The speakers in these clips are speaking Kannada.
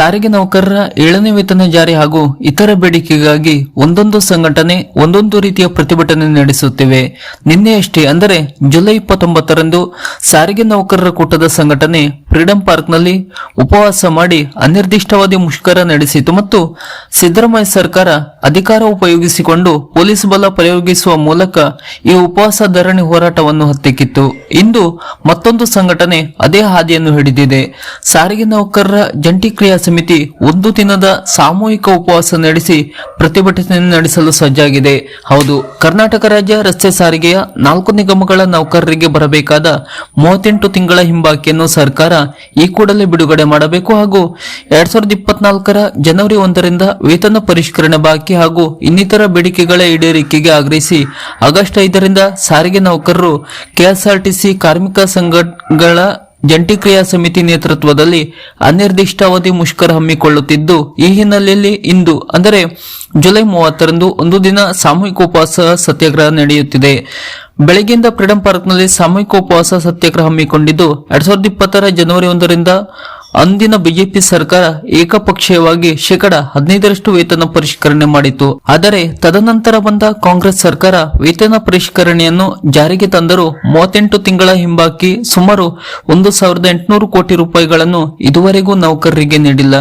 ಸಾರಿಗೆ ನೌಕರರ ಏಳನೇ ವೇತನ ಜಾರಿ ಹಾಗೂ ಇತರ ಬೇಡಿಕೆಗಾಗಿ ಒಂದೊಂದು ಸಂಘಟನೆ ಒಂದೊಂದು ರೀತಿಯ ಪ್ರತಿಭಟನೆ ನಡೆಸುತ್ತಿವೆ. ನಿನ್ನೆಯಷ್ಟೇ ಅಂದರೆ ಜುಲೈ ಇಪ್ಪತ್ತೊಂಬತ್ತರಂದು ಸಾರಿಗೆ ನೌಕರರ ಕೂಟದ ಸಂಘಟನೆ ಫ್ರೀಡಂ ಪಾರ್ಕ್ನಲ್ಲಿ ಉಪವಾಸ ಮಾಡಿ ಅನಿರ್ದಿಷ್ಟವಾದಿ ಮುಷ್ಕರ ನಡೆಸಿತು ಮತ್ತು ಸಿದ್ದರಾಮಯ್ಯ ಸರ್ಕಾರ ಅಧಿಕಾರ ಉಪಯೋಗಿಸಿಕೊಂಡು ಪೊಲೀಸ್ ಬಲ ಪ್ರಯೋಗಿಸುವ ಮೂಲಕ ಈ ಉಪವಾಸ ಧರಣಿ ಹೋರಾಟವನ್ನು ಹತ್ತಿಕ್ಕಿತ್ತು. ಇಂದು ಮತ್ತೊಂದು ಸಂಘಟನೆ ಅದೇ ಹಾದಿಯನ್ನು ಹಿಡಿದಿದೆ. ಸಾರಿಗೆ ನೌಕರರ ಜಂಟಿ ಕ್ರಿಯಾ ಸಮಿತಿ ಒಂದು ದಿನದ ಸಾಮೂಹಿಕ ಉಪವಾಸ ನಡೆಸಿ ಪ್ರತಿಭಟನೆ ನಡೆಸಲು ಸಜ್ಜಾಗಿದೆ. ಹೌದು, ಕರ್ನಾಟಕ ರಾಜ್ಯ ರಸ್ತೆ ಸಾರಿಗೆಯ ನಾಲ್ಕು ನಿಗಮಗಳ ನೌಕರರಿಗೆ ಬರಬೇಕಾದ ಮೂವತ್ತೆಂಟು ತಿಂಗಳ ಹಿಂಬಾಕಿಯನ್ನು ಸರ್ಕಾರ ಈ ಕೂಡಲೇ ಬಿಡುಗಡೆ ಮಾಡಬೇಕು ಹಾಗೂ ಎರಡ್ ಸಾವಿರದ ಇಪ್ಪತ್ನಾಲ್ಕರ ಜನವರಿ ಒಂದರಿಂದ ವೇತನ ಪರಿಷ್ಕರಣೆ ಬಾಕಿ ಹಾಗೂ ಇನ್ನಿತರ ಬೇಡಿಕೆಗಳ ಈಡೇರಿಕೆಗೆ ಆಗ್ರಹಿಸಿ ಆಗಸ್ಟ್ ಐದರಿಂದ ಸಾರಿಗೆ ನೌಕರರು ಕೆಎಸ್ಆರ್ಟಿಸಿ ಕಾರ್ಮಿಕ ಸಂಘಗಳ ಜಂಟಿ ಕ್ರಿಯಾ ಸಮಿತಿ ನೇತೃತ್ವದಲ್ಲಿ ಅನಿರ್ದಿಷ್ಟಾವಧಿ ಮುಷ್ಕರ ಹಮ್ಮಿಕೊಳ್ಳುತ್ತಿದ್ದು, ಈ ಹಿನ್ನೆಲೆಯಲ್ಲಿ ಇಂದು, ಅಂದರೆ ಜುಲೈ ಮೂವತ್ತರಂದು, ಒಂದು ದಿನ ಸಾಮೂಹಿಕ ಉಪವಾಸ ಸತ್ಯಾಗ್ರಹ ನಡೆಯುತ್ತಿದೆ. ಬೆಳಗ್ಗೆಯಿಂದ ಫ್ರೀಡಂ ಪಾರ್ಕ್ನಲ್ಲಿ ಸಾಮೂಹಿಕ ಉಪವಾಸ ಸತ್ಯಾಗ್ರಹ ಹಮ್ಮಿಕೊಂಡಿದ್ದು, ಎರಡ್ ಸಾವಿರದ ಇಪ್ಪತ್ತರ ಜನವರಿ ಒಂದರಿಂದ ಅಂದಿನ ಬಿಜೆಪಿ ಸರ್ಕಾರ ಏಕಪಕ್ಷೀಯವಾಗಿ ಶೇಕಡ ಹದಿನೈದರಷ್ಟು ವೇತನ ಪರಿಷ್ಕರಣೆ ಮಾಡಿತು ಆದರೆ ತದನಂತರ ಬಂದ ಕಾಂಗ್ರೆಸ್ ಸರ್ಕಾರ ವೇತನ ಪರಿಷ್ಕರಣೆಯನ್ನು ಜಾರಿಗೆ ತಂದರೂ ಮೂವತ್ತೆಂಟು ತಿಂಗಳ ಹಿಂಬಾಕಿ ಸುಮಾರು ಒಂದು ಸಾವಿರದ ಎಂಟುನೂರು ಕೋಟಿ ರೂಪಾಯಿಗಳನ್ನು ಇದುವರೆಗೂ ನೌಕರರಿಗೆ ನೀಡಿಲ್ಲ.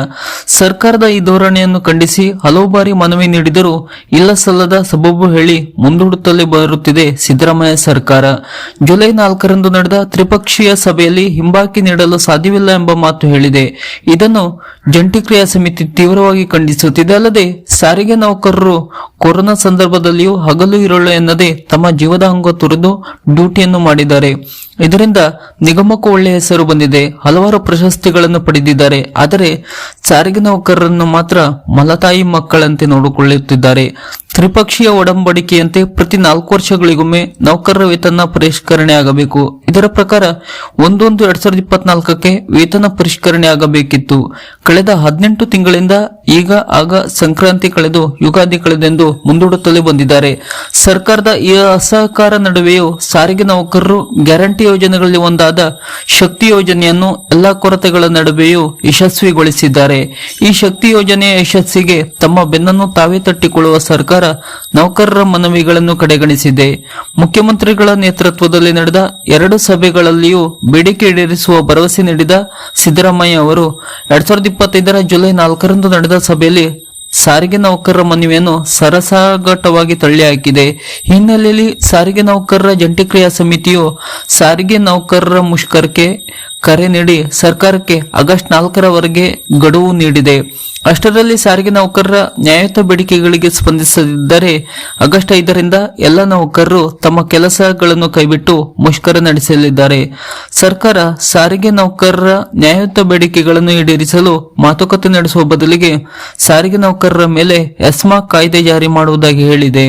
ಸರ್ಕಾರದ ಈ ಧೋರಣೆಯನ್ನು ಖಂಡಿಸಿ ಹಲವು ಬಾರಿ ಮನವಿ ನೀಡಿದರೂ ಇಲ್ಲ ಸಲ್ಲದ ಸಬಬು ಹೇಳಿ ಮುಂದೂಡುತ್ತಲೇ ಬರುತ್ತಿದೆ ಸಿದ್ದರಾಮಯ್ಯ ಸರ್ಕಾರ. ಜುಲೈ ನಾಲ್ಕರಂದು ನಡೆದ ತ್ರಿಪಕ್ಷೀಯ ಸಭೆಯಲ್ಲಿ ಹಿಂಬಾಕಿ ನೀಡಲು ಸಾಧ್ಯವಿಲ್ಲ ಎಂಬ ಮಾತು ಹೇಳಿದೆ. ಇದನ್ನು ಜಂಟಿ ಕ್ರಿಯಾ ಸಮಿತಿ ತೀವ್ರವಾಗಿ ಖಂಡಿಸುತ್ತಿದೆ. ಅಲ್ಲದೆ, ಸಾರಿಗೆ ನೌಕರರು ಕೊರೋನಾ ಸಂದರ್ಭದಲ್ಲಿಯೂ ಹಗಲು ಇರಲು ಎನ್ನದೆ ತಮ್ಮ ಜೀವದ ಅಂಗ ತುರಿದು ಡ್ಯೂಟಿಯನ್ನು ಮಾಡಿದ್ದಾರೆ. ಇದರಿಂದ ನಿಗಮಕ್ಕೂ ಒಳ್ಳೆಯ ಹೆಸರು ಬಂದಿದೆ. ಹಲವಾರು ಪ್ರಶಸ್ತಿಗಳನ್ನು ಪಡೆದಿದ್ದಾರೆ. ಆದರೆ ಸಾರಿಗೆ ನೌಕರರನ್ನು ಮಾತ್ರ ಮಲತಾಯಿ ಮಕ್ಕಳಂತೆ ನೋಡಿಕೊಳ್ಳುತ್ತಿದ್ದಾರೆ. ತ್ರಿಪಕ್ಷೀಯ ಒಡಂಬಡಿಕೆಯಂತೆ ಪ್ರತಿ ನಾಲ್ಕು ವರ್ಷಗಳಿಗೊಮ್ಮೆ ನೌಕರರ ವೇತನ ಪರಿಷ್ಕರಣೆ ಆಗಬೇಕು. ಇದರ ಪ್ರಕಾರ ಒಂದೊಂದು ಎರಡ್ ಸಾವಿರದ ಇಪ್ಪತ್ನಾಲ್ಕಕ್ಕೆ ವೇತನ ಪರಿಷ್ಕರಣೆ ಆಗಬೇಕಿತ್ತು. ಕಳೆದ ಹದಿನೆಂಟು ತಿಂಗಳಿಂದ ಈಗ ಆಗ ಸಂಕ್ರಾಂತಿ ಕಳೆದು ಯುಗಾದಿ ಕಳೆದೆಂದು ಮುಂದೂಡುತ್ತಲೇ ಬಂದಿದ್ದಾರೆ. ಸರ್ಕಾರದ ಈ ಅಸಹಕಾರ ನಡುವೆಯೂ ಸಾರಿಗೆ ನೌಕರರು ಗ್ಯಾರಂಟಿ ಯೋಜನೆಗಳಲ್ಲಿ ಒಂದಾದ ಶಕ್ತಿ ಯೋಜನೆಯನ್ನು ಎಲ್ಲಾ ಕೊರತೆಗಳ ನಡುವೆಯೂ ಯಶಸ್ವಿಗೊಳಿಸಿದ್ದಾರೆ. ಈ ಶಕ್ತಿ ಯೋಜನೆಯ ಯಶಸ್ಸಿಗೆ ತಮ್ಮ ಬೆನ್ನನ್ನು ತಾವೇ ತಟ್ಟಿಕೊಳ್ಳುವ ಸರ್ಕಾರ ನೌಕರರ ಮನವಿಗಳನ್ನು ಕಡೆಗಣಿಸಿದೆ. ಮುಖ್ಯಮಂತ್ರಿಗಳ ನೇತೃತ್ವದಲ್ಲಿ ನಡೆದ ಎರಡು ಸಭೆಗಳಲ್ಲಿಯೂ ಬೇಡಿಕೆ ಈಡೇರಿಸುವ ಭರವಸೆ ನೀಡಿದ ಸಿದ್ದರಾಮಯ್ಯ ಅವರು, ಎರಡ್ ಸಾವಿರದ ಇಪ್ಪತ್ತೈದರ ಜುಲೈ ನಾಲ್ಕರಂದು ನಡೆದ ಸಭೆಯಲ್ಲಿ ಸಾರಿಗೆ ನೌಕರರ ಮನವಿಯನ್ನು ಸರಸಾಗಟವಾಗಿ ತಳ್ಳಿಹಾಕಿದೆ. ಹಿನ್ನೆಲೆಯಲ್ಲಿ ಸಾರಿಗೆ ನೌಕರರ ಜಂಟಿ ಕ್ರಿಯಾ ಸಮಿತಿಯು ಸಾರಿಗೆ ನೌಕರರ ಮುಷ್ಕರಕ್ಕೆ ಕರೆ ನೀಡಿ ಸರ್ಕಾರಕ್ಕೆ ಆಗಸ್ಟ್ ನಾಲ್ಕರವರೆಗೆ ಗಡುವು ನೀಡಿದೆ. ಅಷ್ಟರಲ್ಲಿ ಸಾರಿಗೆ ನೌಕರರ ನ್ಯಾಯಯುತ ಬೇಡಿಕೆಗಳಿಗೆ ಸ್ಪಂದಿಸದಿದ್ದರೆ ಆಗಸ್ಟ್ ಐದರಿಂದ ಎಲ್ಲ ನೌಕರರು ತಮ್ಮ ಕೆಲಸಗಳನ್ನು ಕೈಬಿಟ್ಟು ಮುಷ್ಕರ ನಡೆಸಲಿದ್ದಾರೆ. ಸರ್ಕಾರ ಸಾರಿಗೆ ನೌಕರರ ನ್ಯಾಯಯುತ ಬೇಡಿಕೆಗಳನ್ನು ಈಡೇರಿಸಲು ಮಾತುಕತೆ ನಡೆಸುವ ಬದಲಿಗೆ ಸಾರಿಗೆ ನೌಕರರ ಮೇಲೆ ಎಸ್ಮಾ ಕಾಯ್ದೆ ಜಾರಿ ಮಾಡುವುದಾಗಿ ಹೇಳಿದೆ.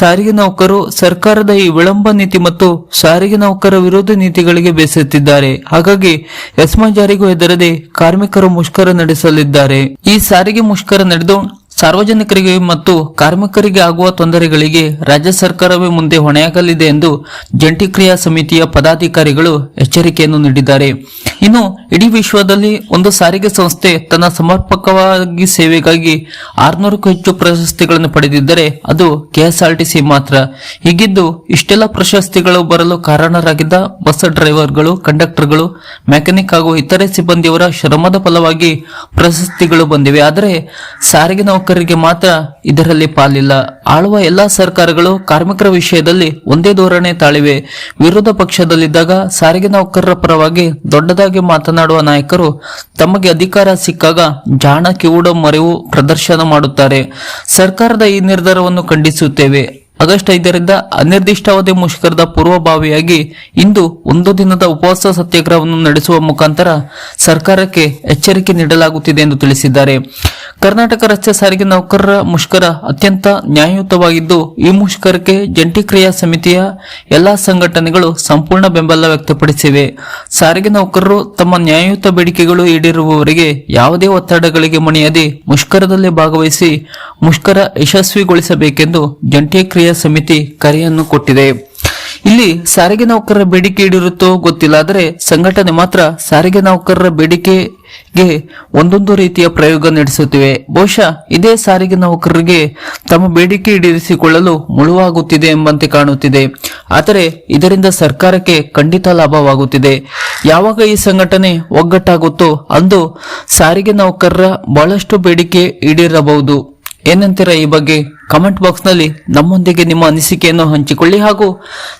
ಸಾರಿಗೆ ನೌಕರರು ಸರ್ಕಾರದ ಈ ವಿಳಂಬ ನೀತಿ ಮತ್ತು ಸಾರಿಗೆ ನೌಕರರ ವಿರೋಧಿ ನೀತಿಗಳಿಗೆ ಬೇಸತ್ತಿದ್ದಾರೆ. ಹಾಗಾಗಿ ಎಸ್ಮಾ ಜಾರಿಗೂ ಹೆದರದೆ ಕಾರ್ಮಿಕರು ಮುಷ್ಕರ ನಡೆಸಲಿದ್ದಾರೆ. ಈ ಸಾರಿಗೆ ಮುಷ್ಕರ ನಡೆದು ಸಾರ್ವಜನಿಕರಿಗೆ ಮತ್ತು ಕಾರ್ಮಿಕರಿಗೆ ಆಗುವ ತೊಂದರೆಗಳಿಗೆ ರಾಜ್ಯ ಸರ್ಕಾರವೇ ಮುಂದೆ ಹೊಣೆಯಾಗಲಿದೆ ಎಂದು ಜಂಟಿ ಕ್ರಿಯಾ ಸಮಿತಿಯ ಪದಾಧಿಕಾರಿಗಳು ಎಚ್ಚರಿಕೆಯನ್ನು ನೀಡಿದ್ದಾರೆ. ಇನ್ನು ಇಡೀ ವಿಶ್ವದಲ್ಲಿ ಒಂದು ಸಾರಿಗೆ ಸಂಸ್ಥೆ ತನ್ನ ಸಮರ್ಪಕವಾಗಿ ಸೇವೆಗಾಗಿ ಆರ್ನೂರಕ್ಕೂ ಹೆಚ್ಚು ಪ್ರಶಸ್ತಿಗಳನ್ನು ಪಡೆದಿದ್ದರೆ ಅದು ಕೆಎಸ್ಆರ್ಟಿಸಿ ಮಾತ್ರ. ಹೀಗಿದ್ದು, ಇಷ್ಟೆಲ್ಲ ಪ್ರಶಸ್ತಿಗಳು ಬರಲು ಕಾರಣರಾಗಿದ್ದ ಬಸ್ ಡ್ರೈವರ್ಗಳು, ಕಂಡಕ್ಟರ್ಗಳು, ಮೆಕ್ಯಾನಿಕ್ ಹಾಗೂ ಇತರೆ ಸಿಬ್ಬಂದಿಯವರ ಶ್ರಮದ ಫಲವಾಗಿ ಪ್ರಶಸ್ತಿಗಳು ಬಂದಿವೆ. ಆದರೆ, ಸಾರಿಗೆ ನೌಕರರಿಗೆ ಮಾತ್ರ ಇದರಲ್ಲಿ ಪಾಲಿಲ್ಲ. ಆಳುವ ಎಲ್ಲಾ ಸರ್ಕಾರಗಳು ಕಾರ್ಮಿಕರ ವಿಷಯದಲ್ಲಿ ಒಂದೇ ಧೋರಣೆ ತಾಳಿವೆ. ವಿರೋಧ ಪಕ್ಷದಲ್ಲಿದ್ದಾಗ ಸಾರಿಗೆ ನೌಕರರ ಪರವಾಗಿ ದೊಡ್ಡದಾಗಿ ಮಾತನಾಡುವ ನಾಯಕರು ತಮಗೆ ಅಧಿಕಾರ ಸಿಕ್ಕಾಗ ಜಾಣ, ಕಿವುಡ, ಮರೆವು ಪ್ರದರ್ಶನ ಮಾಡುತ್ತಾರೆ. ಸರ್ಕಾರದ ಈ ನಿರ್ಧಾರವನ್ನು ಖಂಡಿಸುತ್ತೇವೆ. ಆಗಸ್ಟ್ ಐದರಿಂದ ಅನಿರ್ದಿಷ್ಟಾವಧಿ ಮುಷ್ಕರದ ಪೂರ್ವಭಾವಿಯಾಗಿ ಇಂದು ಒಂದು ದಿನದ ಉಪವಾಸ ಸತ್ಯಾಗ್ರಹವನ್ನು ನಡೆಸುವ ಮುಖಾಂತರ ಸರ್ಕಾರಕ್ಕೆ ಎಚ್ಚರಿಕೆ ನೀಡಲಾಗುತ್ತಿದೆ ಎಂದು ತಿಳಿಸಿದ್ದಾರೆ. ಕರ್ನಾಟಕ ರಸ್ತೆ ಸಾರಿಗೆ ನೌಕರರ ಮುಷ್ಕರ ಅತ್ಯಂತ ನ್ಯಾಯಯುತವಾಗಿದ್ದು, ಈ ಮುಷ್ಕರಕ್ಕೆ ಜಂಟಿ ಕ್ರಿಯಾ ಸಮಿತಿಯ ಎಲ್ಲಾ ಸಂಘಟನೆಗಳು ಸಂಪೂರ್ಣ ಬೆಂಬಲ ವ್ಯಕ್ತಪಡಿಸಿವೆ. ಸಾರಿಗೆ ನೌಕರರು ತಮ್ಮ ನ್ಯಾಯಯುತ ಬೇಡಿಕೆಗಳು ಈಡೇರುವವರೆಗೆ ಯಾವುದೇ ಒತ್ತಡಗಳಿಗೆ ಮಣಿಯದೆ ಮುಷ್ಕರದಲ್ಲಿ ಭಾಗವಹಿಸಿ ಮುಷ್ಕರ ಯಶಸ್ವಿಗೊಳಿಸಬೇಕೆಂದು ಜಂಟಿ ಕ್ರಿಯಾ ಸಮಿತಿ ಕರೆಯನ್ನು ಕೊಟ್ಟಿದೆ. ಇಲ್ಲಿ ಸಾರಿಗೆ ನೌಕರರ ಬೇಡಿಕೆ ಈಡಿರುತ್ತೋ ಗೊತ್ತಿಲ್ಲ, ಆದರೆ ಸಂಘಟನೆ ಮಾತ್ರ ಸಾರಿಗೆ ನೌಕರರ ಬೇಡಿಕೆಗೆ ಒಂದೊಂದು ರೀತಿಯ ಪ್ರಯೋಗ ನಡೆಸುತ್ತಿವೆ. ಬಹುಶಃ ಇದೇ ಸಾರಿಗೆ ನೌಕರರಿಗೆ ತಮ್ಮ ಬೇಡಿಕೆ ಈಡೇರಿಸಿಕೊಳ್ಳಲು ಮುಳುವಾಗುತ್ತಿದೆ ಎಂಬಂತೆ ಕಾಣುತ್ತಿದೆ. ಆದರೆ ಇದರಿಂದ ಸರ್ಕಾರಕ್ಕೆ ಖಂಡಿತ ಲಾಭವಾಗುತ್ತಿದೆ. ಯಾವಾಗ ಈ ಸಂಘಟನೆ ಒಗ್ಗಟ್ಟಾಗುತ್ತೋ ಅಂದು ಸಾರಿಗೆ ನೌಕರರ ಬಹಳಷ್ಟು ಬೇಡಿಕೆ ಈಡೇರಬಹುದು. ಏನಂತೀರ ಈ ಬಗ್ಗೆ? ಕಮೆಂಟ್ ಬಾಕ್ಸ್ನಲ್ಲಿ ನಮ್ಮೊಂದಿಗೆ ನಿಮ್ಮ ಅನಿಸಿಕೆಯನ್ನು ಹಂಚಿಕೊಳ್ಳಿ ಹಾಗೂ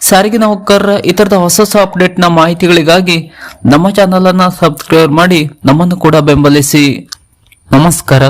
ಸಾರಿಗೆ ನೌಕರರ ಇತರದ ಹೊಸ ಹೊಸ ಅಪ್ಡೇಟ್ನ ಮಾಹಿತಿಗಳಿಗಾಗಿ ನಮ್ಮ ಚಾನಲನ್ನು ಸಬ್ಸ್ಕ್ರೈಬ್ ಮಾಡಿ ನಮ್ಮನ್ನು ಕೂಡ ಬೆಂಬಲಿಸಿ. ನಮಸ್ಕಾರ.